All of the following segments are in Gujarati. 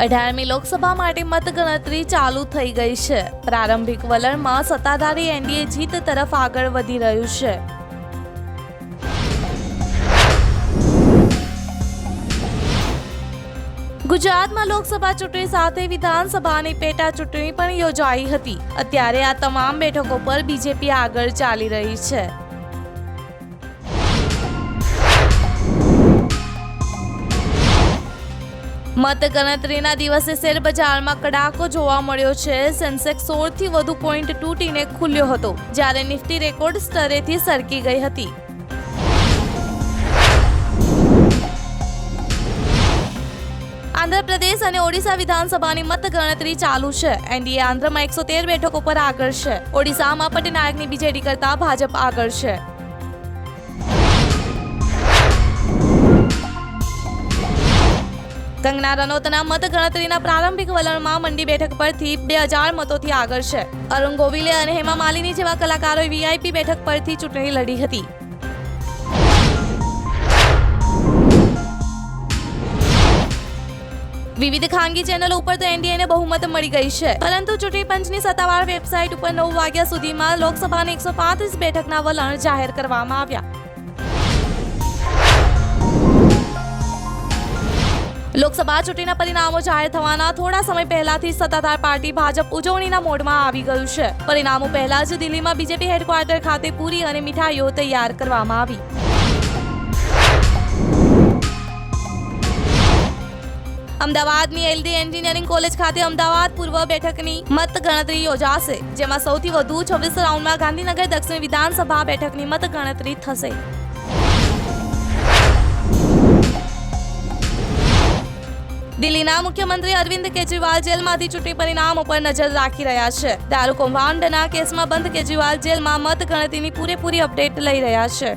અઢારમી લોકસભા માટે મતગણતરી ચાલુ થઈ ગઈ છે. પ્રારંભિક વલણમાં સત્તાધારી એનડીએ જીત તરફ આગળ વધી રહ્યું છે. ગુજરાતમાં લોકસભા ચૂંટણી સાથે વિધાનસભાની પેટા ચૂંટણી પણ યોજાઈ હતી. અત્યારે આ તમામ બેઠકો પર બીજેપી આગળ ચાલી રહી છે. મતગણતરીના દિવસે શેરબજારમાં કડાકો જોવા મળ્યો છે. સેન્સેક્સ સોળથી વધુ પોઈન્ટ તૂટીને ખુલ્યો હતો, જ્યારે નિફ્ટી રેકોર્ડ સ્તરેથી સરકી ગઈ હતી. આંધ્રપ્રદેશ અને ઓડિશા વિધાનસભાની મતગણતરી ચાલુ છે. એનડીએ આંધ્રમાં એકસો તેર બેઠકો પર આગળ છે. ઓડિશામાં પટનાયકની બીજેડી કરતા ભાજપ આગળ છે. કંગના રનૌતના મતગણતરીના પ્રારંભિક વલણમાં મંડી બેઠક પરથી બે હજાર મતોથી આગળ છે. અરુણ ગોવિલે અને હેમા માલિની જેવા કલાકારોએ વીઆઈપી બેઠક પરથી ચૂંટણી લડી હતી. વિવિધ ખાનગી ચેનલો ઉપર તો એનડીએને બહુમત મળી ગઈ છે. પરંતુ ચૂંટણી પંચની સત્તાવાર વેબસાઇટ ઉપર નવ વાગ્યા સુધીમાં લોકસભાની એકસો પાંત્રીસ બેઠકના વલણ જાહેર કરવામાં આવ્યા. લોકસભા ચૂંટણીના પરિણામો જાહેર થવાના થોડા સમય પહેલાથી સત્તાધાર પાર્ટી ભાજપ ઉજવણીના મોડમાં આવી ગયું છે. પરિણામો પહેલા જ દિલ્હીમાં બીજેપી હેડક્વાર્ટર ખાતે પૂરી અને મીઠાઈઓ તૈયાર કરવામાં આવી. અમદાવાદની એલડી એન્જિનિયરિંગ કોલેજ ખાતે અમદાવાદ પૂર્વ બેઠકની મતગણતરી યોજાશે, જેમાં સૌથી વધુ છવ્વીસ રાઉન્ડમાં ગાંધીનગર દક્ષિણ વિધાનસભા બેઠકની મતગણતરી થશે. દિલ્હીના મુખ્યમંત્રી અરવિંદ કેજરીવાલ જેલમાંથી ચૂંટણી પરિણામ ઉપર નજર રાખી રહ્યા છે. દારૂ કૌભાંડના કેસમાં બંધ કેજરીવાલ જેલમાં મત ગણતરીની પૂરેપૂરી અપડેટ લઈ રહ્યા છે.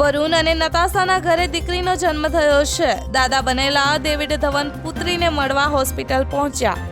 વરુણ અને નતાશાના ઘરે દીકરીનો જન્મ થયો છે. દાદા બનેલા ડેવિડ ધવન પુત્રીને મળવા હોસ્પિટલ પહોંચ્યા.